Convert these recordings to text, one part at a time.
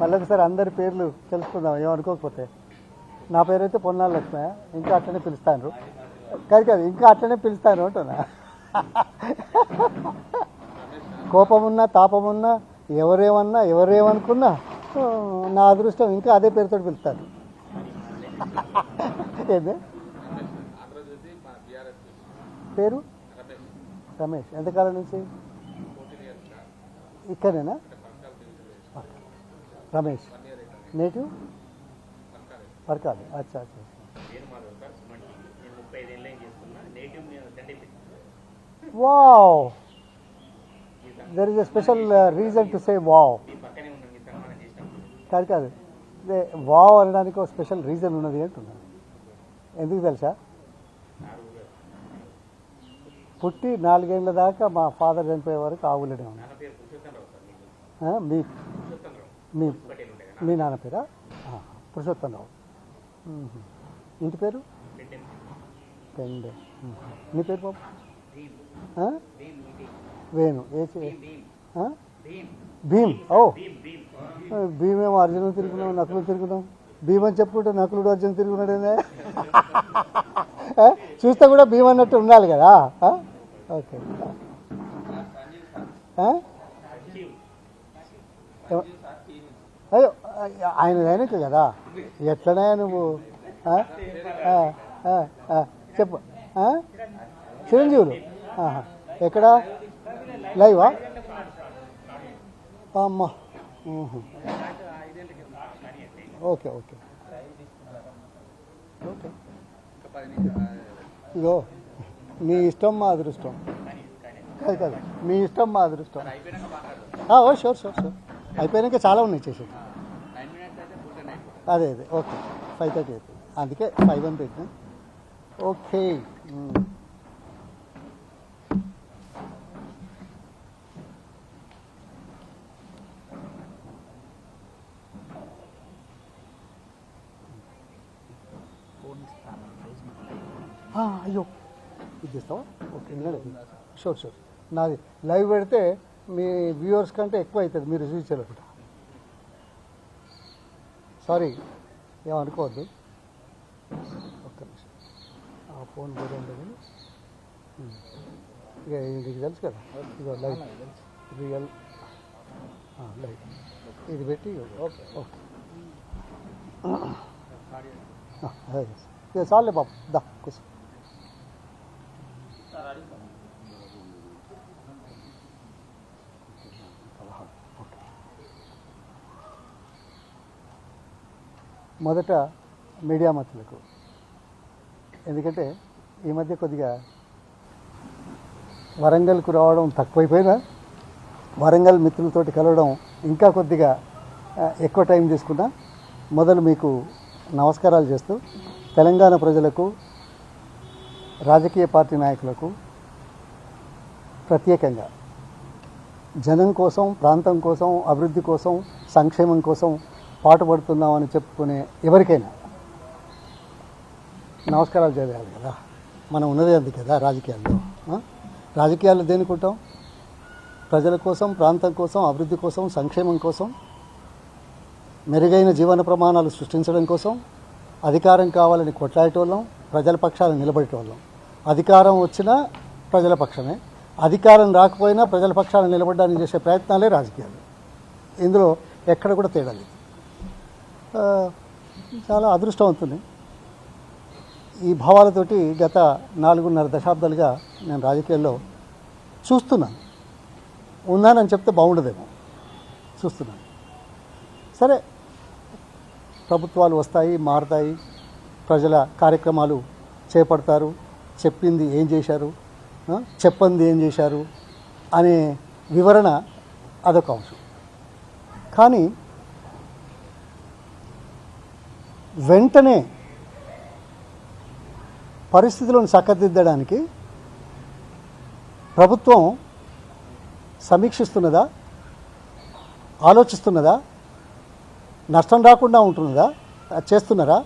మళ్ళీ ఒకసారి అందరి పేర్లు తెలుసుకుందాం ఏమనుకోకపోతే. నా పేరైతే పొన్నాల లక్ష్మ ఇంకా అట్లనే పిలుస్తాను కాదు కాదు ఇంకా అట్లనే పిలుస్తాను అంటున్నా. కోపమున్నా తాపమున్నా ఎవరేమన్నా ఎవరేమనుకున్నా నా అదృష్టం ఇంకా అదే పేరుతో పిలుస్తాను ఏంది? పేరు? రమేష్. ఎంతకాలం నుంచి? ఇక్కడేనా? రమేష్. నేటివ్ పర్కాలి. అచ్చా అచ్చా wow! There is a special reason to say wow. కాదు కాదు. వావ్ అనడానికి ఒక స్పెషల్ రీజన్ ఉన్నది అంటున్నాను ఎందుకు తెలుసా? పుట్టి నాలుగేళ్ళ దాకా మా ఫాదర్ చనిపోయే వరకు ఆవులనే ఉన్నాను మీ మీ మీ నాన్న పేరా? పురుషోత్తమరావు. ఇంటి పేరు? పెండే. నీ పేరు బాబు? వేణు. ఏ చే- భీమ్ ఓ. భీమ్ భీమ్. భీమేమో అర్జును తిరుగుతున్నాం నకులు తిరుగుతాం భీమ్ అని చెప్పుకుంటే నకులుడు అర్జున్ తిరుగుతున్నాడేనే? చూస్తే కూడా భీమ్ అన్నట్టు ఉండాలి కదా? ఓకే. అయ్యో ఆయన ఆయనకే కదా. ఎట్లనే నువ్వు? చెప్పు. చిరంజీవులు. ఎక్కడ? లైవా? అమ్మ. Okay okay. ఓకే. ఇగో మీ ఇష్టం మా అదృష్టం. కాదు కాదు. మీ ఇష్టం మా అదృష్టం. Oh sure sure sure. అయిపోయాక చాలా ఉన్నాయి చేసేది అదే అదే ఓకే. ఫైవ్ థర్టీ అయిపోయింది అందుకే ఫైవ్ అని పెట్టినా. ఓకే. అయ్యో. ఇది ఇస్తావా ఓకే షూర్ షూర్. నాది. లైవ్ పెడితే మీ వ్యూవర్స్ కంటే ఎక్కువ అవుతుంది మీరు చూసేటప్పుడు. సారీ ఏమనుకోవద్దు ఒక్క నిమిషం. ఆ ఫోన్ వేరే hmm. ఇక ఇది తెలుసు కదా? ఇదో లైవ్ రియల్ లైవ్ ఇది పెట్టి ఓకే ఓకే. చాలే బాబు. దా కూర్చో. మొదట మీడియా మతులకు ఎందుకంటే ఈ మధ్య కొద్దిగా వరంగల్కు రావడం తక్కువైపోయినా వరంగల్ మిత్రులతోటి కలవడం ఇంకా కొద్దిగా ఎక్కువ టైం తీసుకున్నా మొదలు మీకు నమస్కారాలు చేస్తూ తెలంగాణ ప్రజలకు రాజకీయ పార్టీ నాయకులకు ప్రత్యేకంగా జనం కోసం ప్రాంతం కోసం అభివృద్ధి కోసం సంక్షేమం కోసం పాటుపడుతున్నామని చెప్పుకునే ఎవరికైనా. నమస్కారాలు చేయాలి కదా మనం ఉన్నదే అది కదా రాజకీయాల్లో. రాజకీయాల్లో రాజకీయాలు దేనికుంటాం ప్రజల కోసం ప్రాంతం కోసం అభివృద్ధి కోసం సంక్షేమం కోసం మెరుగైన జీవన ప్రమాణాలు సృష్టించడం కోసం అధికారం కావాలని కొట్లాడేటోళ్ళం ప్రజల పక్షాన నిలబడేటోళ్ళం. అధికారం వచ్చినా ప్రజల పక్షమే. అధికారం రాకపోయినా ప్రజల పక్షాన నిలబడడానికి చేసే ప్రయత్నాలే రాజకీయాలు. ఇందులో ఎక్కడ కూడా తేడా లేదు. చాలా అదృష్టవంతుని ఈ భావాలతోటి గత నాలుగున్నర దశాబ్దాలుగా నేను రాజకీయాల్లో చూస్తున్నాను. ఉన్నానని చెప్తే బాగుండదేమో. చూస్తున్నాను. సరే ప్రభుత్వాలు వస్తాయి మారుతాయి ప్రజల కార్యక్రమాలు చేపడతారు చెప్పింది ఏం చేశారు చెప్పంది ఏం చేశారు అనే వివరణ అదొక అంశం. కానీ వెంటనే పరిస్థితులను చక్కదిద్దడానికి ప్రభుత్వం సమీక్షిస్తున్నదా? ఆలోచిస్తున్నదా? నష్టం రాకుండా ఉంటున్నదా? చేస్తున్నారా?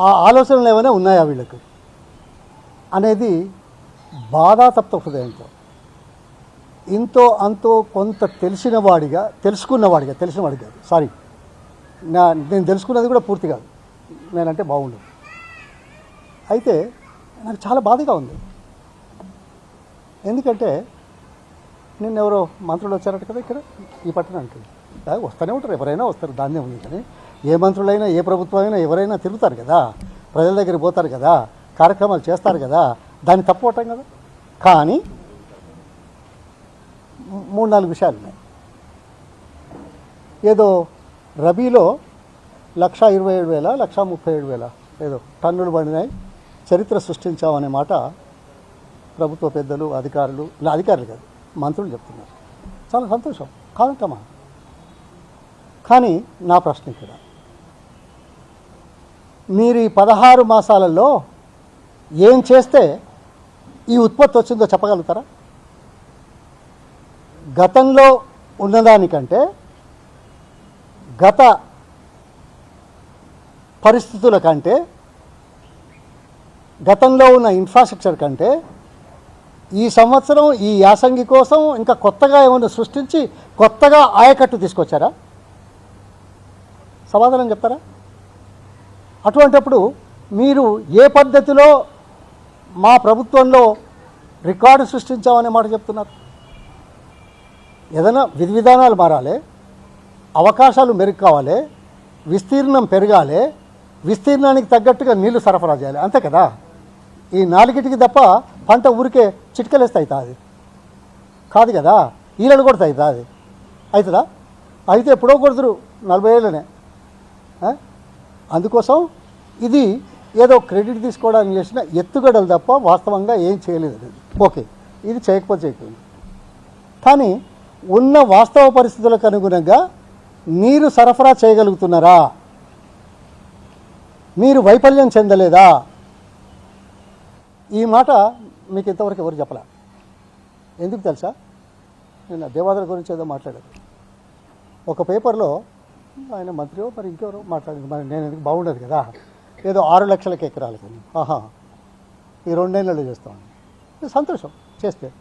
ఆ ఆలోచనలు ఏమైనా ఉన్నాయా వీళ్ళకు? అనేది బాధాతప్త హృదయంతో ఇంతో అంతో కొంత తెలిసిన వాడిగా తెలుసుకున్నవాడిగా తెలిసిన వాడిగా సారీ నా నేను తెలుసుకున్నది కూడా పూర్తి కాదు. నేనంటే బాగుండు అయితే నాకు చాలా బాధగా ఉంది. ఎందుకంటే నిన్న ఎవరో మంత్రులు వచ్చారట కదా ఇక్కడ ఈ పట్టణానికి వస్తూనే ఉంటారు ఎవరైనా వస్తారు దాన్నే ఉంది కానీ ఏ మంత్రులైనా ఏ ప్రభుత్వం అయినా ఎవరైనా తిరుగుతారు కదా ప్రజల దగ్గరికి పోతారు కదా కార్యక్రమాలు చేస్తారు కదా దాన్ని తప్పుకోవటం కదా. కానీ మూడు నాలుగు విషయాలు ఉన్నాయి ఏదో రబీలో లక్ష ఇరవై ఏడు వేల లక్ష ముప్పై ఏడు వేల ఏదో టన్నులు పడినాయి. చరిత్ర సృష్టించామనే మాట ప్రభుత్వ పెద్దలు అధికారులు ఇలా అధికారులు కాదు మంత్రులు చెప్తున్నారు. చాలా సంతోషం. కాదంటమా కానీ నా ప్రశ్న ఇక్కడ. మీరు ఈ పదహారు మాసాలలో ఏం చేస్తే ఈ ఉత్పత్తి వచ్చిందో చెప్పగలుగుతారా? గతంలో ఉన్నదానికంటే గత పరిస్థితుల కంటే గతంలో ఉన్న ఇన్ఫ్రాస్ట్రక్చర్ కంటే ఈ సంవత్సరం ఈ యాసంగి కోసం ఇంకా కొత్తగా ఏమైనా సృష్టించి కొత్తగా ఆయకట్టు తీసుకొచ్చారా? సమాధానం చెప్తారా? అటువంటప్పుడు మీరు ఏ పద్ధతిలో మా ప్రభుత్వంలో రికార్డు సృష్టించామనే మాట చెప్తున్నారు? ఏదైనా విధి విధానాలు మారాలి అవకాశాలు మెరుగు కావాలి విస్తీర్ణం పెరగాలి విస్తీర్ణానికి తగ్గట్టుగా నీళ్ళు సరఫరా చేయాలి. అంతే కదా? ఈ నాలుగిటికి తప్ప పంట ఊరికే చిటికలేస్తే అవుతుంది కాదు కదా? ఈలలు కొడితే అవుతుంది అవుతుందా అయితే ఎప్పుడో కొడుతురు నలభై ఏళ్ళనే. అందుకోసం ఇది ఏదో క్రెడిట్ తీసుకోవడానికి చేసిన ఎత్తుగడలు తప్ప వాస్తవంగా ఏం చేయలేదు ఓకే ఇది చేయకపోతే చేయకపోయింది కానీ ఉన్న వాస్తవ పరిస్థితులకు అనుగుణంగా నీరు సరఫరా చేయగలుగుతున్నారా? మీరు వైఫల్యం చెందలేదా? ఈ మాట మీకు ఇంతవరకు ఎవరు చెప్పలే? ఎందుకు తెలుసా? నిన్న దేవాదర గురించి ఏదో మాట్లాడారు. ఒక పేపర్లో ఆయన మంత్రి మరి ఇంకెవరో మాట్లాడింది మరి నేను ఎందుకు బాగుండదు కదా? ఏదో ఆరు లక్షలకి ఎకరాలు కానీ ఆహా. ఈ రెండేళ్ళలో చేస్తామని ఇది సంతోషం చేస్తే.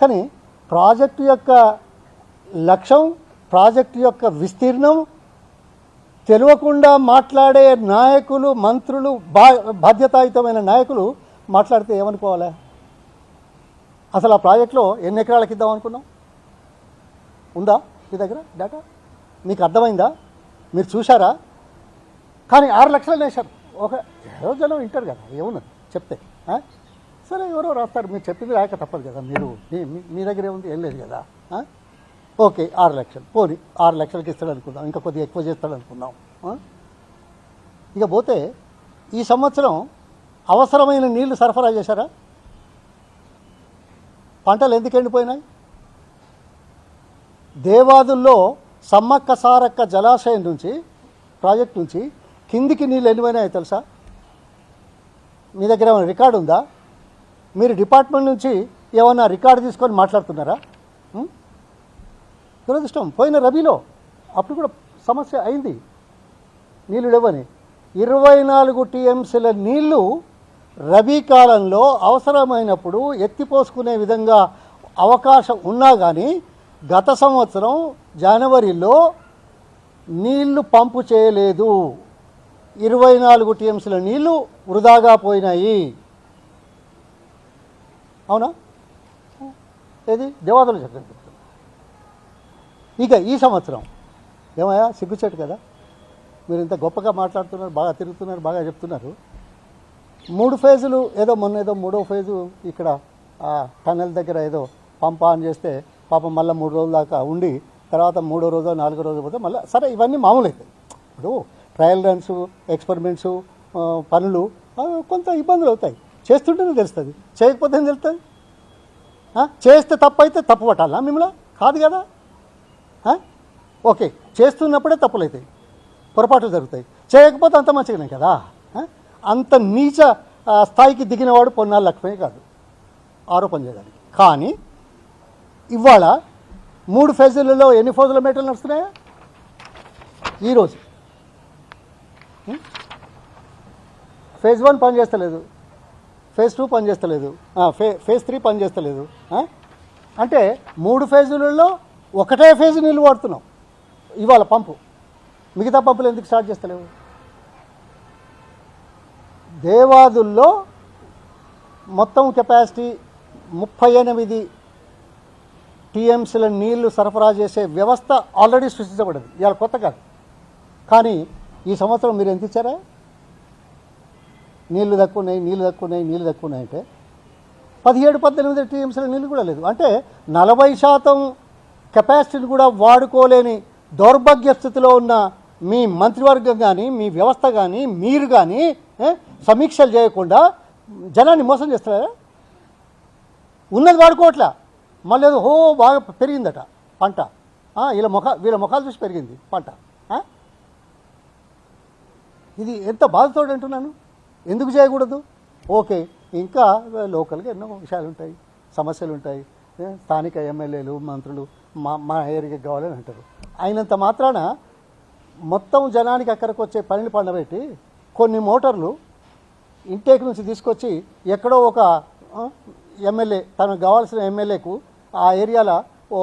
కానీ ప్రాజెక్టు యొక్క లక్ష్యం ప్రాజెక్టు యొక్క విస్తీర్ణం తెలియకుండా మాట్లాడే నాయకులు మంత్రులు బా బాధ్యతాయుతమైన నాయకులు మాట్లాడితే ఏమనుకోవాలి? అసలు ఆ ప్రాజెక్టులో ఎన్ని ఎకరాలకు ఇద్దాం అనుకున్నాం? ఉందా మీ దగ్గర డేటా? మీకు అర్థమైందా? మీరు చూశారా? కానీ ఆరు లక్షలు వేశారు ఒక ఏదో జనం వింటారు కదా ఏమున్నది చెప్తే సరే ఎవరో రాస్తారు. మీరు చెప్పింది రాక తప్పదు కదా మీరు మీ- మీ- దగ్గర ఏముంది? ఏం లేదు కదా ఓకే ఆరు లక్షలు. పోని ఆరు లక్షలకి ఇస్తాడు అనుకుందాం ఇంకా కొద్దిగా ఎక్కువ చేస్తాడు అనుకుందాం ఇక పోతే ఈ సంవత్సరం అవసరమైన నీళ్ళు సరఫరా చేశారా? పంటలు ఎందుకు ఎండిపోయినాయి? దేవాదుల్లో సమ్మక్క సారక్క జలాశయం నుంచి ప్రాజెక్ట్ నుంచి కిందికి నీళ్ళు ఎన్నిపోయినాయో తెలుసా? మీ దగ్గర ఏమైనా రికార్డు ఉందా? మీరు డిపార్ట్మెంట్ నుంచి ఏమైనా రికార్డు తీసుకొని మాట్లాడుతున్నారా? దురదృష్టం. పోయిన రబీలో అప్పుడు కూడా సమస్య అయింది. నీళ్ళు లేవని. ఇరవై నాలుగు టీఎంసీల నీళ్ళు రబీ కాలంలో అవసరమైనప్పుడు ఎత్తిపోసుకునే విధంగా అవకాశం ఉన్నా కానీ గత సంవత్సరం జనవరిలో నీళ్ళు పంపు చేయలేదు. ఇరవై నాలుగు టీఎంసీల నీళ్ళు వృధాగా పోయినాయి. అవునా? ఏది? దేవాదలు చెప్పండి ఇక ఈ సంవత్సరం. ఏమయ్యా? సిగ్గుచేటు కదా. మీరు ఇంత గొప్పగా మాట్లాడుతున్నారు బాగా తిరుగుతున్నారు బాగా చెప్తున్నారు. మూడు ఫేజులు ఏదో మొన్న ఏదో మూడో ఫేజు ఇక్కడ ఆ టన్నెల్ దగ్గర ఏదో పంప్ ఆన్ చేస్తే పాపం మళ్ళీ మూడు రోజుల దాకా ఉండి తర్వాత మూడో రోజు నాలుగో రోజు పోతే మళ్ళీ సరే ఇవన్నీ మామూలు అవుతాయి ఇప్పుడు ట్రయల్ రన్స్ ఎక్స్పెరిమెంట్స్ పనులు కొంత ఇబ్బందులు అవుతాయి. చేస్తుంటేనే తెలుస్తుంది. చేయకపోతే తెలుస్తుంది. చేస్తే తప్పు అయితే తప్పు పట్టాలా మిమ్మల్ని? కాదు కదా. ఓకే చేస్తున్నప్పుడే తప్పులు అవుతాయి పొరపాట్లు జరుగుతాయి. చేయకపోతే అంత మంచిగానే కదా? అంత నీచ స్థాయికి దిగినవాడు పొన్నాళ్ళు లక్ష్మే కాదు. ఆరోపణ చేయడానికి. కానీ ఇవాళ మూడు ఫేజులలో ఎన్ని ఫోజుల మీటర్లు నడుస్తున్నాయా? ఈరోజు ఫేజ్ వన్ పనిచేస్తలేదు ఫేజ్ టూ పనిచేస్తలేదు ఫే ఫేజ్ త్రీ పనిచేస్తలేదు అంటే మూడు ఫేజులలో ఒకటే ఫేజ్ నీళ్ళు వాడుతున్నాం. ఇవాళ పంపు. మిగతా పంపులు ఎందుకు స్టార్ట్ చేస్తలేవు? దేవాదుల్లో మొత్తం కెపాసిటీ ముప్పై ఎనిమిది టీఎంసీల నీళ్ళు సరఫరా చేసే వ్యవస్థ ఆల్రెడీ సృష్టించబడింది. ఇవాళ కొత్త కాదు. కానీ ఈ సంవత్సరం మీరు ఎంత ఇచ్చారా? నీళ్ళు తక్కువ ఉన్నాయి నీళ్ళు తక్కువ ఉన్నాయి నీళ్ళు తక్కువ ఉన్నాయి అంటే పదిహేడు పద్దెనిమిది టీఎంసీల నీళ్ళు కూడా లేదు. అంటే నలభై శాతం కెపాసిటీని కూడా వాడుకోలేని దౌర్భాగ్య స్థితిలో ఉన్న మీ మంత్రివర్గం కానీ మీ వ్యవస్థ కానీ మీరు కానీ సమీక్షలు చేయకుండా జనాన్ని మోసం చేస్తారా ఉన్నది వాడుకోవట్లా. మళ్ళీ హో బాగా పెరిగిందట పంట. వీళ్ళ ముఖ వీళ్ళ ముఖాలు చూసి పెరిగింది పంట. ఇది ఎంత బాధతో అంటున్నాను. ఎందుకు చేయకూడదు? ఓకే ఇంకా లోకల్గా ఎన్నో విషయాలు ఉంటాయి సమస్యలు ఉంటాయి స్థానిక ఎమ్మెల్యేలు మంత్రులు మా మా ఏరియాకి కావాలని అంటారు. అయినంత మాత్రాన మొత్తం జనానికి అక్కడికి వచ్చే పనిని పండబెట్టి కొన్ని మోటార్లు ఇంటేక్ నుంచి తీసుకొచ్చి ఎక్కడో ఒక ఎమ్మెల్యే తనకు కావాల్సిన ఎమ్మెల్యేకు ఆ ఏరియాలో ఓ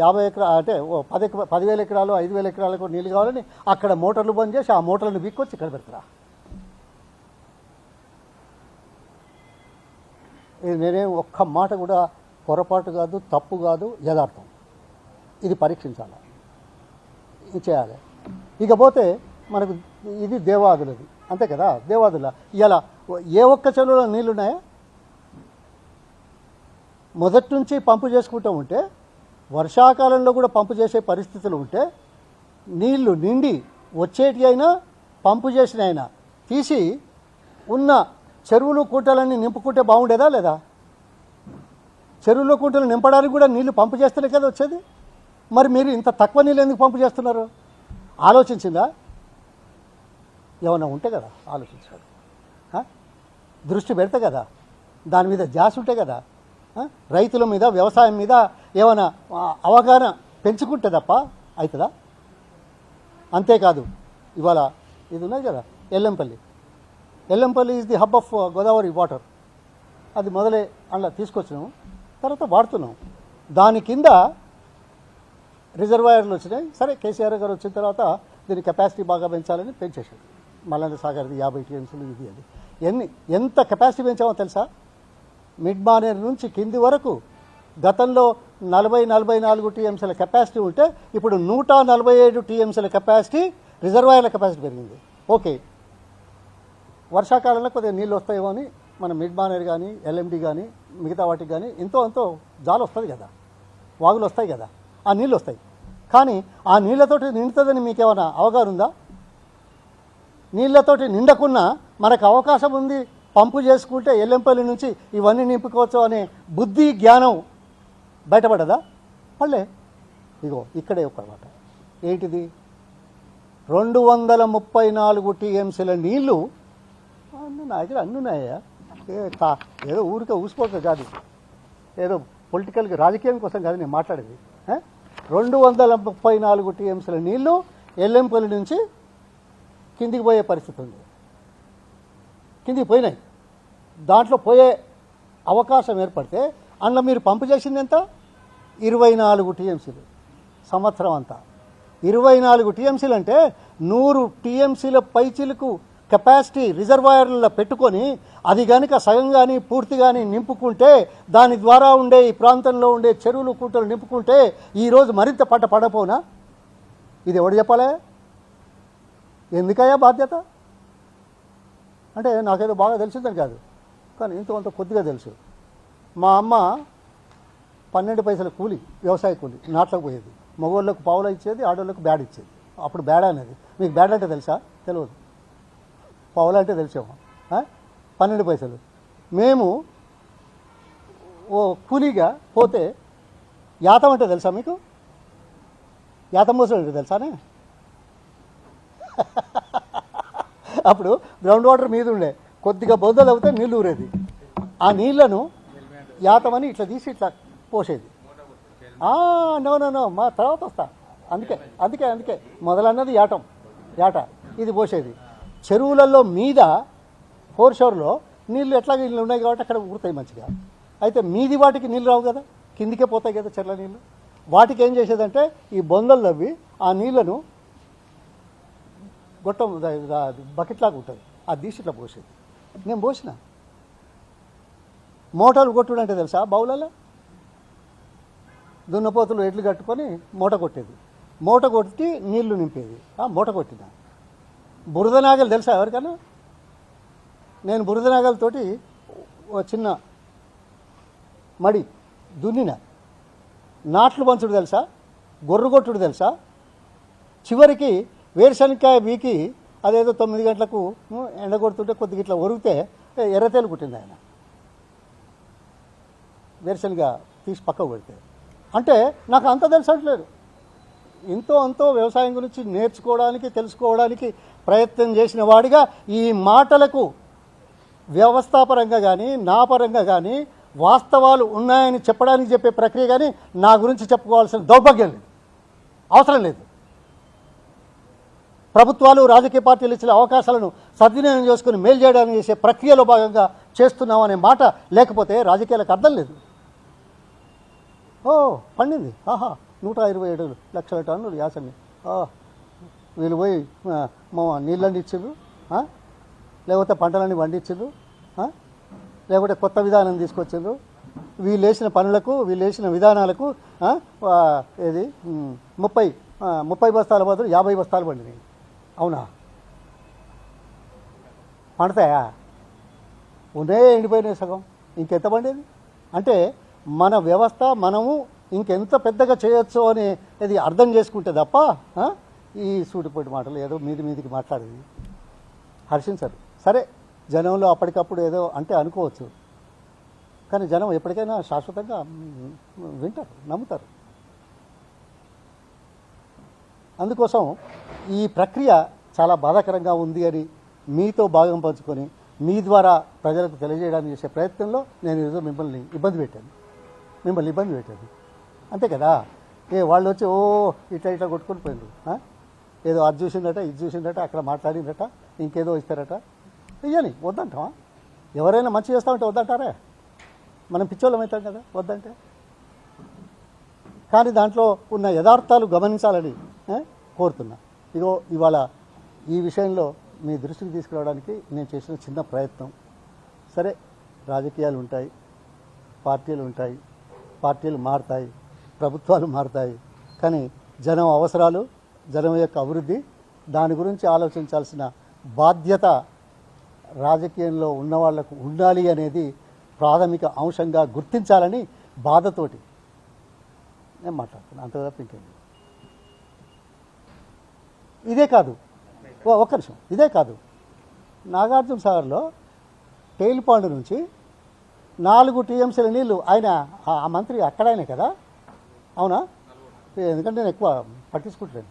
యాభై ఎకరా అంటే ఓ పది పదివేల ఎకరాలు ఐదు వేల ఎకరాలకు నీళ్ళు కావాలని అక్కడ మోటార్లు బంద్ చేసి ఆ మోటార్లను బిక్కొచ్చి ఇక్కడ పెడతారా? నేనేం నేనే ఒక్క మాట కూడా పొరపాటు కాదు తప్పు కాదు యథార్థం. ఇది పరీక్షించాలి. ఇది చేయాలి. ఇకపోతే మనకు ఇది దేవాదులది. అంతే కదా? దేవాదుల. ఇలా ఏ ఒక్క చెరువులో నీళ్ళు ఉన్నాయా మొదటి నుంచి పంపు చేసుకుంటూ ఉంటే వర్షాకాలంలో కూడా పంపు చేసే పరిస్థితులు ఉంటే నీళ్ళు నిండి వచ్చేటి అయినా పంపు చేసిన అయినా తీసి ఉన్న చెరువులు కూటలన్నీ నింపుకుంటే బాగుండేదా లేదా? చెరువులో కుంటలు నింపడానికి కూడా నీళ్ళు పంపు చేస్తేనే కదా వచ్చేది? మరి మీరు ఇంత తక్కువ నీళ్ళు ఎందుకు పంపు చేస్తున్నారు? ఆలోచించిందా? ఏమైనా ఉంటే కదా ఆలోచించాడు దృష్టి పెడితే కదా దాని మీద జాస్ ఉంటే కదా రైతుల మీద వ్యవసాయం మీద ఏమైనా అవగాహన పెంచుకుంటే తప్ప అవుతుందా? అంతేకాదు ఇవాళ ఇది ఉన్నది కదా Yellampalli. Yellampalli is the hub of Godavari water అది మొదలే అందులో తీసుకొచ్చినాము. తర్వాత వాడుతున్నాం. దాని కింద రిజర్వాయర్లు వచ్చినాయి. సరే కేసీఆర్ గారు వచ్చిన తర్వాత దీని కెపాసిటీ బాగా పెంచాలని పెంచేశాడు మల్లన్న సాగర్ది యాభై టీఎంసీలు ఇది అది. ఎన్ని ఎంత కెపాసిటీ పెంచామో తెలుసా? మిడ్ మానేర్ నుంచి కింది వరకు గతంలో నలభై నలభై నాలుగు టీఎంసీల కెపాసిటీ ఉంటే ఇప్పుడు నూట నలభై ఏడు టీఎంసీల కెపాసిటీ రిజర్వాయర్ల కెపాసిటీ పెరిగింది. ఓకే. వర్షాకాలంలో కొద్దిగా నీళ్ళు వస్తాయేమో అని మన మిడ్ మానేర్ కానీ ఎల్ఎండి కానీ మిగతా వాటికి కానీ ఎంతో ఎంతో జాలు వస్తుంది కదా. వాగులు వస్తాయి కదా. ఆ నీళ్ళు వస్తాయి. కానీ ఆ నీళ్ళతోటి నిండుతుందని మీకేమైనా అవగాహన ఉందా? నీళ్ళతోటి నిండకున్నా మనకు అవకాశం ఉంది పంపు చేసుకుంటే ఎల్లెంపల్లి నుంచి ఇవన్నీ నింపుకోవచ్చు అనే బుద్ధి జ్ఞానం బయటపడదా? మళ్ళీ ఇగో ఇక్కడే ఒక మాట. ఏంటిది? రెండు వందల ముప్పై నాలుగు టీఎంసీల నీళ్ళు అన్నీ నా దగ్గర అన్నీ ఉన్నాయా ఏ తా ఏదో ఊరికే ఊసిపోతుంది కాదు. ఏదో పొలిటికల్గా రాజకీయం కోసం కాదు నేను మాట్లాడేది. రెండు వందల ముప్పై నాలుగు టీఎంసీల నీళ్ళు ఎల్లంపల్లి నుంచి కిందికి పోయే పరిస్థితి ఉంది. కిందికి పోయినాయి. దాంట్లో పోయే అవకాశం ఏర్పడితే అందులో మీరు పంపు చేసింది ఎంత? ఇరవై నాలుగు టీఎంసీలు. సంవత్సరం అంతా. ఇరవై నాలుగు టీఎంసీలు అంటే నూరు టీఎంసీల పైచిలకు కెపాసిటీ రిజర్వాయర్లలో పెట్టుకొని అది కనుక సగం కానీ పూర్తి కానీ నింపుకుంటే దాని ద్వారా ఉండే ఈ ప్రాంతంలో ఉండే చెరువులు కుంటలు నింపుకుంటే ఈరోజు మరింత పంట పడపోనా? ఇది ఎవడు చెప్పాలే? ఎందుకయ్యా బాధ్యత? అంటే నాకేదో బాగా తెలిసిందని కాదు. కానీ ఇంత కొంత కొద్దిగా తెలుసు. మా అమ్మ పన్నెండు పైసల కూలి వ్యవసాయ కూలి నాట్లకు పోయేది. మగవాళ్ళకు పావులు ఇచ్చేది ఆడవాళ్ళకు బ్యాడ్ ఇచ్చేది. అప్పుడు బ్యాడ్ అనేది. మీకు బ్యాడ్ అంటే తెలుసా? తెలియదు పావులు అంటే తెలిసేవా పన్నెండు పైసలు. మేము ఓ కూలీగా పోతే యాతం అంటే తెలుసా మీకు? యాతం మోసం అంటే తెలుసానే? అప్పుడు గ్రౌండ్ వాటర్ మీద ఉండే. కొద్దిగా బొద్దలు అవుతే నీళ్ళు ఊరేది. ఆ నీళ్ళను యాతమని ఇట్లా తీసి ఇట్లా పోసేది. నో నో నో మా తర్వాత వస్తా. అందుకే అందుకే అందుకే. మొదలన్నది యాటం. యాట. ఇది పోసేది. చెరువులలో మీద ఫోర్ షోర్లో నీళ్ళు ఎట్లా నీళ్ళు ఉన్నాయి కాబట్టి అక్కడ ఊరుతాయి మంచిగా. అయితే మీది వాటికి నీళ్ళు రావు కదా? కిందికే పోతాయి కదా చెర్ల నీళ్ళు వాటికి ఏం చేసేదంటే ఈ బొందలు తవ్వి ఆ నీళ్ళను గొట్టం ద- బకెట్ లాగా ఉంటుంది. ఆ దీసిట్లో పోసేది. నేను పోసిన. మోటార్లు కొట్టుడు అంటే తెలుసా బావులలో దున్నపోతులు ఎడ్లు కట్టుకొని మూట కొట్టేది. మూట కొట్టి నీళ్ళు నింపేది. ఆ మూట కొట్టినా. బురద నాగలు తెలుసా ఎవరికైనా నేను బురద నాగలతోటి ఓ చిన్న మడి దున్నిన. నాట్లు పంచుడు తెలుసా? గొర్రు కొట్టుడు తెలుసా? చివరికి వేరుశనగకాయ వీకి అదేదో తొమ్మిది గంటలకు ఎండగొడుతుంటే ఎండ కొడుతుంటే కొద్దిగా ఇట్లా ఒరిగితే ఎర్రతేలు కుట్టింది ఆయన. వేరుశనగ తీసి పక్కకు పెడితే. అంటే నాకు అంత తెలిసట్లేదు ఎంతో అంతో వ్యవసాయం గురించి నేర్చుకోవడానికి తెలుసుకోవడానికి ప్రయత్నం చేసిన వాడిగా ఈ మాటలకు వ్యవస్థాపరంగా కానీ నా పరంగా కానీ వాస్తవాలు ఉన్నాయని చెప్పడానికి చెప్పే ప్రక్రియ కానీ నా గురించి చెప్పుకోవాల్సిన దౌర్భాగ్యం లేదు. అవసరం లేదు. ప్రభుత్వాలు రాజకీయ పార్టీలు ఇచ్చిన అవకాశాలను సద్వినియోగం చేసుకుని మేలు చేయడానికి చేసే ప్రక్రియలో భాగంగా చేస్తున్నాం అనే మాట లేకపోతే రాజకీయాలకు అర్థం లేదు. ఓ పండింది. ఆహా. నూట ఇరవై ఏడు లక్షల టన్నులు యాసంగి. వీళ్ళు పోయి మా నీళ్ళని ఇచ్చిండ్రు లేకపోతే పంటలన్నీ పండించిండ్రు లేకపోతే కొత్త విధానం తీసుకొచ్చిండ్రు. వీళ్ళు వేసిన పనులకు వీళ్ళు వేసిన విధానాలకు ఇది ఏది ముప్పై ముప్పై బస్తాల బదులు యాభై బస్తాలు పండినాయి. అవునా? పండుతాయా? ఉన్నాయే ఎండిపోయినాయి సగం. ఇంకెంత పండేది? అంటే మన వ్యవస్థ మనము ఇంకెంత పెద్దగా చేయొచ్చు అని ఇది అర్థం చేసుకుంటే తప్ప ఈ సూటిపోటి మాటలు ఏదో మీది మీదికి మాట్లాడేది. హర్షించరు సరే జనంలో అప్పటికప్పుడు ఏదో అంటే అనుకోవచ్చు. కానీ జనం ఎప్పటికైనా శాశ్వతంగా వింటారు నమ్ముతారు. అందుకోసం ఈ ప్రక్రియ చాలా బాధాకరంగా ఉంది అని మీతో భాగం పంచుకొని మీ ద్వారా ప్రజలకు తెలియజేయడానికి చేసే ప్రయత్నంలో నేను ఈరోజు మిమ్మల్ని ఇబ్బంది పెట్టాను. మిమ్మల్ని ఇబ్బంది పెట్టాను. అంతే కదా? ఏ వాళ్ళు వచ్చి ఓ ఇట్లా ఇట్లా కొట్టుకొని పోయిండ్రు ఏదో అది చూసిందట ఇది చూసిందట అక్కడ మాట్లాడిందట ఇంకేదో ఇస్తారట. ఇయ్యని వద్దంటావా? ఎవరైనా మంచి చేస్తామంటే వద్దంటారే? మనం పిచ్చోళ్ళం అవుతాం కదా వద్దంటే? కానీ దాంట్లో ఉన్న యథార్థాలు గమనించాలని కోరుతున్నా. ఇగో ఇవాళ ఈ విషయంలో మీ దృష్టికి తీసుకురావడానికి నేను చేసిన చిన్న ప్రయత్నం. సరే రాజకీయాలు ఉంటాయి పార్టీలు ఉంటాయి పార్టీలు మారుతాయి. ప్రభుత్వాలు మారుతాయి. కానీ జనం అవసరాలు జనం యొక్క అభివృద్ధి దాని గురించి ఆలోచించాల్సిన బాధ్యత రాజకీయంలో ఉన్న వాళ్ళకు ఉండాలి అనేది ప్రాథమిక అంశంగా గుర్తించాలని బాధతోటి నేను మాట్లాడుతున్నాను అంత తప్ప ఇంకేం ఇదే కాదు. ఓ ఒక్క నిమిషం. ఇదే కాదు. నాగార్జున సాగర్లో టెయిల్ పాండ్ నుంచి నాలుగు టీఎంసీల నీళ్ళు ఆయన ఆ మంత్రి అక్కడైనా కదా? అవునా? ఎందుకంటే నేను ఎక్కువ పట్టించుకుంటలేను.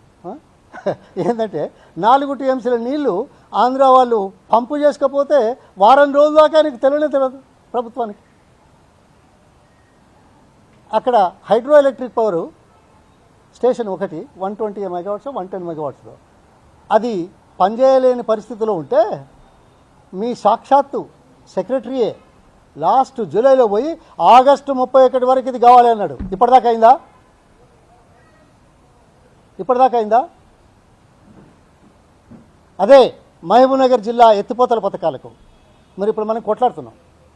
ఏంటంటే నాలుగు టీఎంసీల నీళ్ళు ఆంధ్ర వాళ్ళు పంపు చేసుకపోతే వారం రోజుల దాకా నీకు తెలియనే తెలియదు ప్రభుత్వానికి. అక్కడ హైడ్రో ఎలక్ట్రిక్ పవర్ స్టేషన్ ఒకటి one twenty megawatts one ten మెగావాట్స్లో అది పనిచేయలేని పరిస్థితిలో ఉంటే మీ సాక్షాత్తు సెక్రటరీయే లాస్ట్ జూలైలో పోయి ఆగస్టు ముప్పై ఒకటి వరకు ఇది కావాలి అన్నాడు. ఇప్పటిదాకా అయిందా? ఇప్పటిదాకా అయిందా? అదే మహబూబ్నగర్ జిల్లా ఎత్తిపోతల పథకాలకు. మరి ఇప్పుడు మనం కొట్లాడుతున్నాం.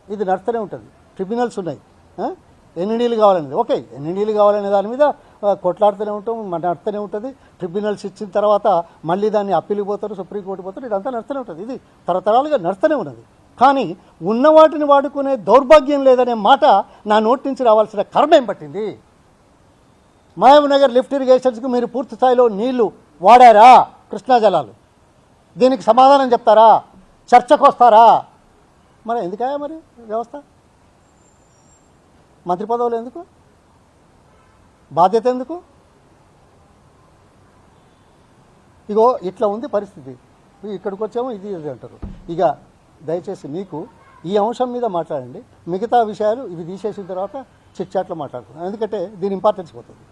ఇది నడుస్తూనే ఉంటుంది. ట్రిబ్యునల్స్ ఉన్నాయి. ఆ? ఎన్ని నీళ్ళు కావాలనేది. ఓకే ఎన్ని నీళ్ళు కావాలనే దాని మీద కొట్లాడుతూనే ఉంటాం నడుస్తూనే ఉంటుంది. ట్రిబ్యునల్స్ ఇచ్చిన తర్వాత మళ్ళీ దాన్ని అప్పీలు పోతారు సుప్రీంకోర్టు పోతారు ఇదంతా నడుస్తూనే ఉంటుంది. ఇది తరతరాలుగా నడుస్తూనే ఉన్నది. కానీ ఉన్న వాటిని వాడుకునే దౌర్భాగ్యం లేదనే మాట నా నోటి నుంచి రావాల్సిన కర్మ ఏం పట్టింది? మహబూబ్నగర్ లిఫ్ట్ ఇరిగేషన్స్కి మీరు పూర్తి స్థాయిలో నీళ్ళు వాడారా? కృష్ణా జలాలు. దీనికి సమాధానం చెప్తారా? చర్చకు వస్తారా? మరి ఎందుకయా మరి వ్యవస్థ? మంత్రి పదవులు ఎందుకు? బాధ్యత ఎందుకు? ఇగో ఇట్లా ఉంది పరిస్థితి. ఇక్కడికి వచ్చాము ఇది ఇది అంటారు. ఇక దయచేసి మీకు ఈ అంశం మీద మాట్లాడండి. మిగతా విషయాలు ఇవి తీసేసిన తర్వాత చిట్ చాట్లో ఎందుకంటే దీని ఇంపార్టెన్స్ పోతుంది.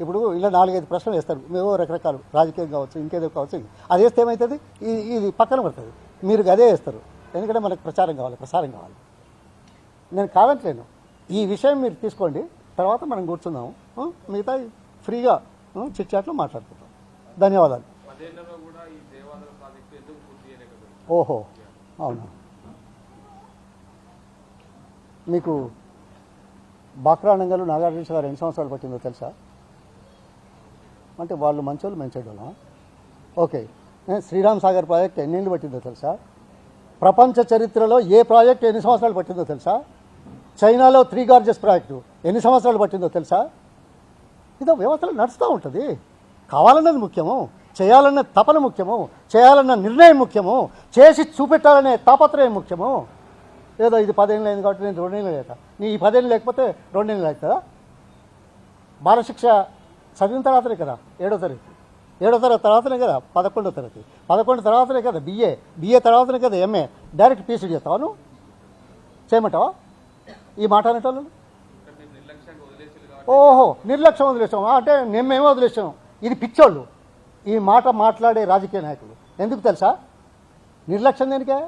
ఇప్పుడు ఇలా నాలుగైదు ప్రశ్నలు వేస్తారు. మేము రకరకాలు రాజకీయం కావచ్చు ఇంకేదో కావచ్చు. అది వేస్తే ఏమవుతుంది ఇది ఇది పక్కన పడుతుంది. మీరు అదే వేస్తారు. ఎందుకంటే మనకు ప్రచారం కావాలి ప్రసారం కావాలి. నేను కాదంటలేను. ఈ విషయం మీరు తీసుకోండి. తర్వాత మనం కూర్చుందాం ఆ? మిగతా ఫ్రీగా చిట్ చాట్లో మాట్లాడుకుందాం ధన్యవాదాలు. ఓహో అవునా? మీకు బాక్రానంగలు నాగార్జున గారు ఎన్ని సంవత్సరాలు పట్టిందో తెలుసా? అంటే వాళ్ళు మంచోళ్ళు మంచేటోళ్ళా ఓకే. శ్రీరామ్ సాగర్ ప్రాజెక్ట్ ఎన్నేళ్ళు పట్టిందో తెలుసా? ప్రపంచ చరిత్రలో ఏ ప్రాజెక్ట్ ఎన్ని సంవత్సరాలు పట్టిందో తెలుసా? చైనాలో త్రీ గార్జెస్ ప్రాజెక్టు ఎన్ని సంవత్సరాలు పట్టిందో తెలుసా? ఇదో వ్యవస్థలో నడుస్తూ ఉంటుంది. కావాలన్నది ముఖ్యము చేయాలన్న తపన ముఖ్యము చేయాలన్న నిర్ణయం ముఖ్యము చేసి చూపెట్టాలనే తాపత్రయం ముఖ్యము. ఏదో ఇది పదేళ్ళు అయింది కాబట్టి నేను రెండేళ్ళు లేక నీ ఈ పదేళ్ళు లేకపోతే రెండేళ్ళు అవుతుందా? బాలశిక్ష చదివిన తర్వాతనే కదా ఏడో తరగతి. ఏడో తరగతి తర్వాతనే కదా పదకొండో తరగతి. పదకొండు తర్వాతనే కదా బిఏ బిఏ తర్వాతనే కదా ఎంఏ డైరెక్ట్ పీసీ చేస్తావా నువ్వు? చేయమంటావా? ఈ మాట అనేటోళ్ళు? ఓహో నిర్లక్ష్యం వదిలేసాం అంటే మేమేమో వదిలేసాం. ఇది పిచ్చోళ్ళు. ఈ మాట మాట్లాడే రాజకీయ నాయకులు. ఎందుకు తెలుసా? నిర్లక్ష్యం దేనికే?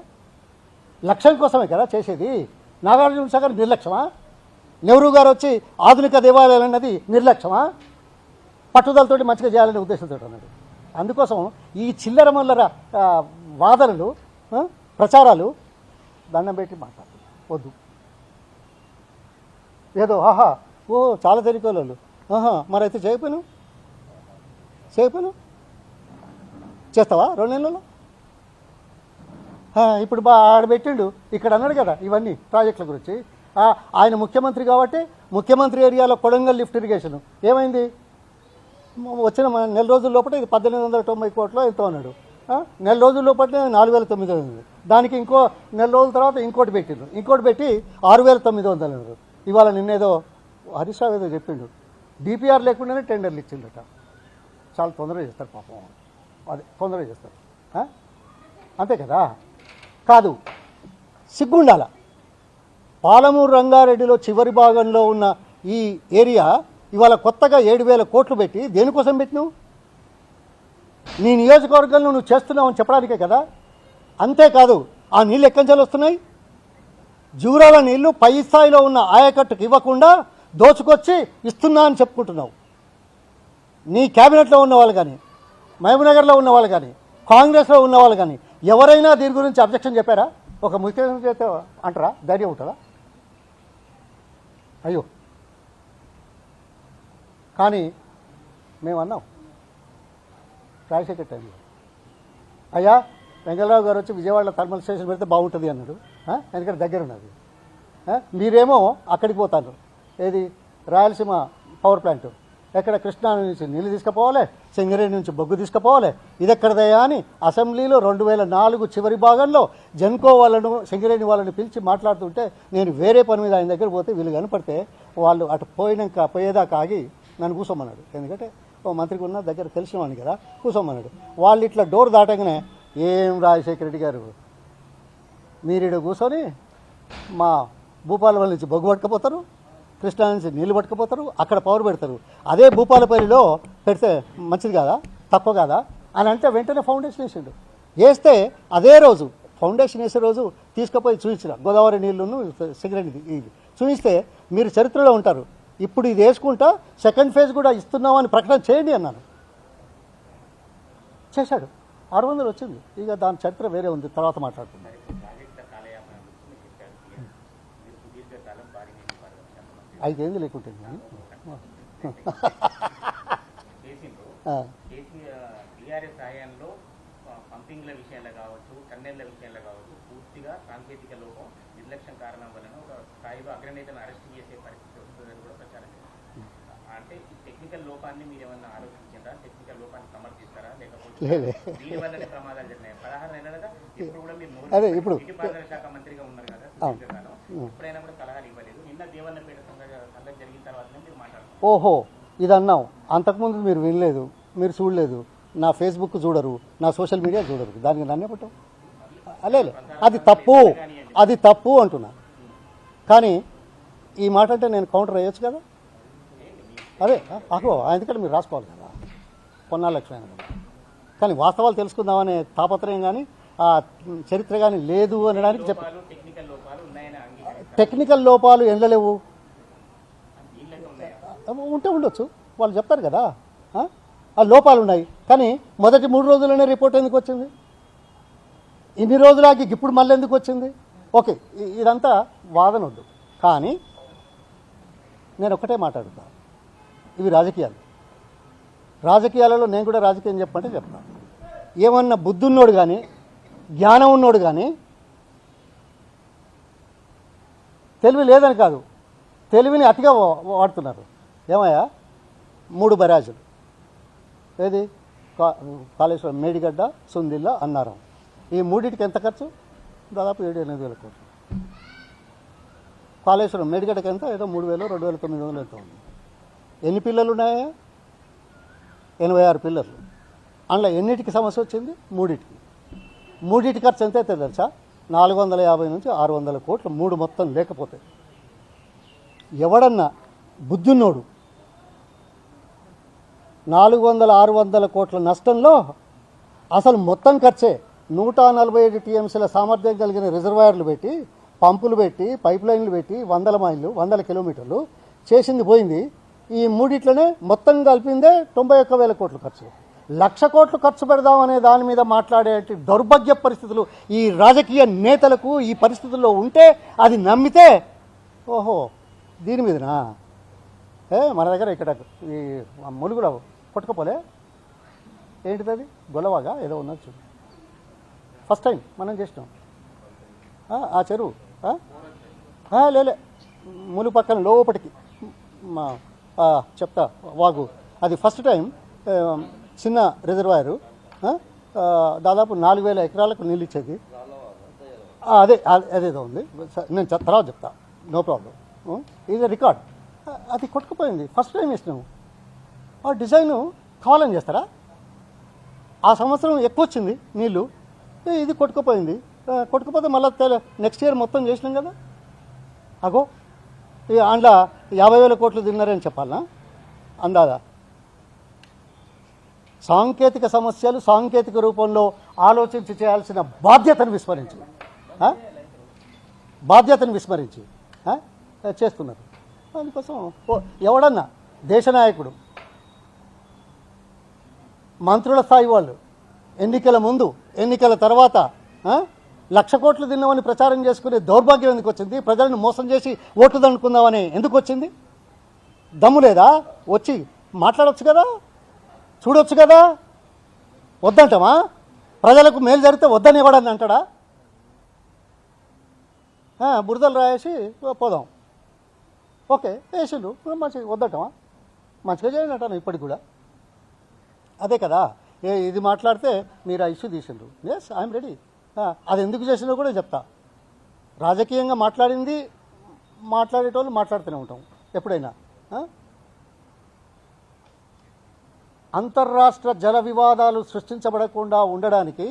లక్ష్యం కోసమే కదా చేసేది. నాగార్జున సాగర్ నిర్లక్ష్యమా? నెహ్రూ గారు వచ్చి ఆధునిక దేవాలయాలు అన్నది నిర్లక్ష్యమా? పట్టుదలతోటి మంచిగా చేయాలనే ఉద్దేశంతో అన్నాడు. అందుకోసం ఈ చిల్లర మల్లర వాదనలు ప్రచారాలు దండం పెట్టి మాట్లాడు వద్దు. ఏదో ఆహా ఓ చాలా తెలియకోళ్ళు ఆహా మరైతే చేయకపోయాను? చేయకపోయాను? చేస్తావా రెండు నెలల్లో? ఇప్పుడు బా ఆడ పెట్టిండు. ఇక్కడ అన్నాడు కదా ఇవన్నీ ప్రాజెక్టుల గురించి. ఆయన ముఖ్యమంత్రి కాబట్టి ముఖ్యమంత్రి ఏరియాలో కొడంగల్ లిఫ్ట్ ఇరిగేషన్. ఏమైంది? వచ్చిన నెల రోజుల లోపల ఇది పద్దెనిమిది వందల తొంభై కోట్లు ఎంతో అన్నాడు. నెల రోజుల లోపలనే నాలుగు వేల తొమ్మిది వందలు. దానికి ఇంకో నెల రోజుల తర్వాత ఇంకోటి పెట్టిండు ఇంకోటి పెట్టి ఆరు వేల తొమ్మిది వందలు అన్నారు. ఇవాళ నిన్నేదో హరీష్ రావు ఏదో చెప్పిండు. డిపిఆర్ లేకుండానే టెండర్లు ఇచ్చిండట చాలా తొందరగా చేస్తారు పాపం. అదే తొందరగా చేస్తారు. అంతే కదా? కాదు. సిగ్గుండాల. పాలమూరు రంగారెడ్డిలో చివరి భాగంలో ఉన్న ఈ ఏరియా ఇవాళ కొత్తగా ఏడు వేల కోట్లు పెట్టి దేనికోసం పెట్టినావు? నీ నియోజకవర్గంలో నువ్వు చేస్తున్నావు అని చెప్పడానికే కదా? అంతేకాదు ఆ నీళ్ళు ఎక్కడి వస్తున్నాయి? జూరాల నీళ్ళు పై స్థాయిలో ఉన్న ఆయకట్టుకు ఇవ్వకుండా దోచుకొచ్చి ఇస్తున్నా అని చెప్పుకుంటున్నావు. నీ క్యాబినెట్లో ఉన్న వాళ్ళు కానీ మహబూబ్నగర్లో ఉన్న వాళ్ళు కానీ కాంగ్రెస్లో ఉన్న వాళ్ళు కానీ ఎవరైనా దీని గురించి అబ్జెక్షన్ చెప్పారా? ఒక ముఖ్యమంత్రి అంటారా? ధైర్యం ఉంటుందా? అయ్యో. కానీ మేము అన్నాం. రాజశేఖర్ టైంలో అయ్యా వెంకటరావు గారు వచ్చి విజయవాడలో థర్మల్ స్టేషన్ పెడితే బాగుంటుంది అన్నాడు. ఎందుకంటే దగ్గర ఉన్నది మీరేమో అక్కడికి పోతారు ఏది? రాయలసీమ పవర్ ప్లాంట్ ఎక్కడ కృష్ణా నుంచి నీళ్ళు తీసుకుపోవాలి సింగరేణి నుంచి బొగ్గు తీసుకుపోవాలి ఇది ఎక్కడదయ్యా అని అసెంబ్లీలో రెండు వేల నాలుగు చివరి భాగంలో జన్కో వాళ్ళను సింగరేణి వాళ్ళని పిలిచి మాట్లాడుతుంటే నేను వేరే పని మీద ఆయన దగ్గర పోతే వీళ్ళు కనపడితే వాళ్ళు అటు పోయినాక పోయేదాకా ఆగి నన్ను కూర్చోమన్నాడు ఎందుకంటే ఓ మంత్రికి ఉన్న దగ్గర తెలిసినవాడిని కదా కూర్చోమన్నాడు వాళ్ళు ఇట్లా డోర్ దాటగానే ఏం రాజశేఖర రెడ్డి గారు మీరు ఇక్కడ కూర్చొని మా భూపాలపల్లి నుంచి బొగ్గు పట్టుకపోతారు కృష్ణా నుంచి నీళ్ళు పట్టుకపోతారు అక్కడ పవర్ పెడతారు. అదే భూపాలపల్లిలో పెడితే మంచిది కాదా తక్కువ కాదా? అని అంటే వెంటనే ఫౌండేషన్ వేసిండు. వేస్తే అదే రోజు ఫౌండేషన్ వేసే రోజు తీసుకుపోయి చూపించిన గోదావరి నీళ్ళను సిగరెట్ ఇది చూపిస్తే మీరు చరిత్రలో ఉంటారు. ఇప్పుడు ఇది వేసుకుంటా సెకండ్ ఫేజ్ కూడా ఇస్తున్నామని ప్రకటన చేయండి అన్నాను. చేశాడు. ఆరు వందలు వచ్చింది. ఇక దాని చరిత్ర వేరే ఉంది. తర్వాత మాట్లాడుకుందాం. ప్రాజెక్టుల కాలయాపన గురించి మీరు చెప్పారు మీరు సుదీర్ఘకాలం భారీ నీటి పారుదల శాఖ మంత్రి ఐదేళ్ళు లేకుంటుంది చేసిండ్రు ఆ, కేసీఆర్ టీఆర్ఎస్ హయాంలో ఆ, పంపింగ్ల విషయంలో కావచ్చు కన్నెళ్ళ విషయంలో కావచ్చు పూర్తిగా సాంకేతిక లోపం నిర్లక్ష్యం కారణం వలన ఒక స్థాయిలో అగ్రనేతను అరెస్ట్ చేసే పరిస్థితి వస్తుందని కూడా ప్రచారం. అంటే ఈ టెక్నికల్ లోపాన్ని మీరు ఏమన్నా ఆలోచించారా? టెక్నికల్ లోపాన్ని సమర్థిస్తారా? లేకపోతే దీని వల్లనే ప్రమాదాలు జరిగినాయి. పదహారు నెలలుగా ఇప్పుడు కూడా మీరు ఇప్పుడు- నీటిపారుదల శాఖ మంత్రిగా ఉన్నారు కదా. ఎప్పుడైనా కూడా సలహాలు ఇవ్వలేదు. నిన్న దేవన్నపేట సంఘ- సంఘటన జరిగిన తర్వాతనే మీరు మాట్లాడుతున్నారు. ఓహో ఇది అన్నాం అంతకుముందు మీరు వినలేదు మీరు చూడలేదు. నా ఫేస్బుక్ చూడరు నా సోషల్ మీడియా చూడరు. దానికి నన్నే పట్టం అలేలే అది తప్పు. అది తప్పు అంటున్నా. కానీ ఈ మాట అంటే నేను కౌంటర్ అయ్యొచ్చు కదా? అదే అహో ఎందుకంటే మీరు రాసుకోవాలి కదా. పొన్నాల లక్ష్మణ కానీ వాస్తవాలు తెలుసుకుందామనే తాపత్రయం కానీ ఆ చరిత్ర కానీ లేదు అనడానికి చెప్ప టెక్నికల్ లోపాలు ఎండలేవు దీనిలో ఉంటే ఉండొచ్చు. వాళ్ళు చెప్తారు కదా? ఆ లోపాలు ఉన్నాయి. కానీ మొదటి మూడు రోజుల్లోనే రిపోర్ట్ ఎందుకు వచ్చింది? ఇన్ని రోజులకి ఇప్పుడు మళ్ళీ ఎందుకు వచ్చింది? ఓకే ఇదంతా వాదన వద్దు. కానీ నేను ఒకటే మాట్లాడుతా. ఇవి రాజకీయాలు. రాజకీయాలలో నేను కూడా రాజకీయం చెప్పంటే చెప్తాను ఏమన్నా బుద్ధి ఉన్నోడు కానీ జ్ఞానం ఉన్నోడు కానీ తెలివి లేదని కాదు. తెలివిని అతిగా వా- వాడుతున్నారు. ఏమయ్యా? మూడు బరాజులు. ఏది? కా- కాళేశ్వరం మేడిగడ్డ సుందిల్ల అన్నారం. ఈ మూడింటికి ఎంత ఖర్చు? దాదాపు ఏడు ఎనిమిది వేల కోట్లు. కాళేశ్వరం మేడిగడ్డకి ఎంత? ఏదో మూడు వేలు రెండు వేల తొమ్మిది వందలు ఎంత ఉంది. ఎన్ని పిల్లలు ఉన్నాయా? ఎనభై ఆరు పిల్లలు. అందులో ఎన్నిటికి సమస్య వచ్చింది? మూడింటికి. మూడింటి ఖర్చు ఎంత అయితే తెలుసా? నాలుగు వందల యాభై నుంచి ఆరు వందల కోట్లు మూడు మొత్తం లేకపోతే. ఎవడన్నా బుద్ధున్నోడు నాలుగు వందల ఆరు వందల కోట్ల నష్టంలో అసలు మొత్తం ఖర్చే. నూట నలభై ఏడు టీఎంసీల సామర్థ్యం కలిగిన రిజర్వాయర్లు పెట్టి పంపులు పెట్టి పైప్ లైన్లు పెట్టి వందల మైళ్ళు వందల కిలోమీటర్లు చేసింది పోయింది. ఈ మూడిట్లనే మొత్తం కలిపిందే తొంభై ఒక్క వేల కోట్ల ఖర్చు. లక్ష కోట్లు ఖర్చు పెడదాం అనే దాని మీద మాట్లాడే దౌర్భాగ్య పరిస్థితులు ఈ రాజకీయ నేతలకు ఈ పరిస్థితుల్లో ఉంటే అది నమ్మితే ఓహో దీని మీదనా? ఏ మన దగ్గర ఇక్కడ ఈ ములుగులో కొట్టుకపోలే? ఏంటిది అది? గొలవాగా ఏదో ఉన్నది చూడండి ఫస్ట్ టైం మనం చేసినాం. ఆ, చెరువు లేలే ములు పక్కన లోపటికి. మా చెప్తా వాగు. అది ఫస్ట్ టైం చిన్న రిజర్వాయరు దాదాపు నాలుగు వేల ఎకరాలకు నీళ్ళు ఇచ్చేది. అదే అదే- అదేదో ఉంది. నేను తర్వాత చెప్తా. No problem. ఇది రికార్డ్. అది కొట్టుకుపోయింది. ఫస్ట్ టైం వేసినాము ఆ డిజైను కావాలని చేస్తారా? ఆ సంవత్సరం ఎక్కువ వచ్చింది నీళ్ళు. ఇది కొట్టుకుపోయింది. కొట్టుకుపోతే మళ్ళీ నెక్స్ట్ ఇయర్ మొత్తం చేసినాం కదా. అగో ఈ అందులో యాభై వేల కోట్లు తిన్నారని చెప్పాలనా? అందాదా? సాంకేతిక సమస్యలు సాంకేతిక రూపంలో ఆలోచించి చేయాల్సిన బాధ్యతను విస్మరించి. బాధ్యతను విస్మరించి. చేస్తున్నారు. అందుకోసం ఓ ఎవడన్నా? దేశ నాయకుడు. మంత్రుల స్థాయి వాళ్ళు. ఎన్నికల ముందు ఎన్నికల తర్వాత లక్ష కోట్లు తిన్నామని ప్రచారం చేసుకునే దౌర్భాగ్యం ఎందుకు వచ్చింది? ప్రజలను మోసం చేసి ఓట్లు దండుకుందామని ఎందుకు వచ్చింది? దమ్ము లేదా? వచ్చి మాట్లాడవచ్చు కదా? చూడొచ్చు కదా? వద్దంటామా ప్రజలకు మేలు జరిగితే వద్దని ఇవ్వడని అంటాడా? బురదలు రాయేసి పోదాం. ఓకే వేసిండు మంచిగా వద్దటమా మంచిగా చేయండి అంటాను ఇప్పటికి కూడా. అదే కదా? ఏ ఇది మాట్లాడితే మీరు ఆ ఇష్యూ తీసిండ్రు. ఎస్ ఐఎమ్ రెడీ అది ఎందుకు చేసినా కూడా చెప్తా. రాజకీయంగా మాట్లాడింది మాట్లాడేటోళ్ళు మాట్లాడుతూనే ఉంటాం ఎప్పుడైనా. అంతర్రాష్ట్ర జల వివాదాలు సృష్టించబడకుండా ఉండడానికి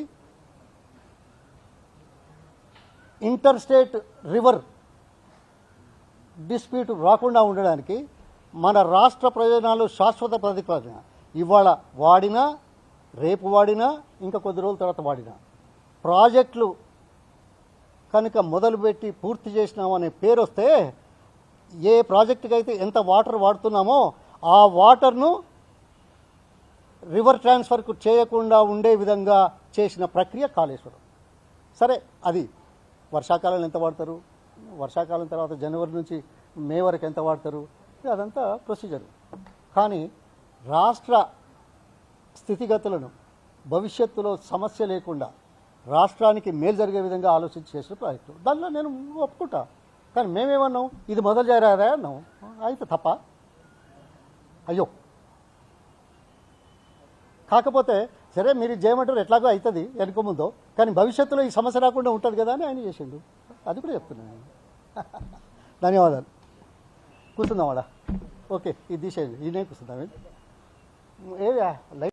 ఇంటర్ స్టేట్ రివర్ డిస్ప్యూట్ రాకుండా ఉండడానికి మన రాష్ట్ర ప్రయోజనాలు శాశ్వత ప్రతిపాదన. ఇవాళ వాడినా రేపు వాడినా ఇంకా కొద్ది రోజుల తర్వాత వాడినా. ప్రాజెక్టులు కనుక మొదలుపెట్టి పూర్తి చేసినామనే పేరు వస్తే ఏ ప్రాజెక్టుకి అయితే ఎంత వాటర్ వాడుతున్నామో ఆ వాటర్ను రివర్ ట్రాన్స్ఫర్కు చేయకుండా ఉండే విధంగా చేసిన ప్రక్రియ కాళేశ్వరం. సరే అది వర్షాకాలం ఎంత వాడతారు? వర్షాకాలం తర్వాత జనవరి నుంచి మే వరకు ఎంత వాడతారు? ఇది అదంతా ప్రొసీజర్. కానీ రాష్ట్ర స్థితిగతులను భవిష్యత్తులో సమస్య లేకుండా రాష్ట్రానికి మేలు జరిగే విధంగా ఆలోచించి చేసిన ప్రయత్నం. దానిలో నేను ఒప్పుకుంటా. కానీ మేమేమన్నాం? ఇది మొదలు చేరారా అన్నాం. అయితే తప్ప. అయ్యో. కాకపోతే సరే మీరు చేయమంటారు ఎట్లాగో అవుతుంది వెనుక ముందో కానీ భవిష్యత్తులో ఈ సమస్య రాకుండా ఉంటుంది కదా అని ఆయన చేసిండు. అది కూడా చెప్తున్నాను ధన్యవాదాలు. కూర్చుందాం వాడా ఓకే ఇది తీసేయండి. ఈయనే కూర్చుందాం. ఏ లైట్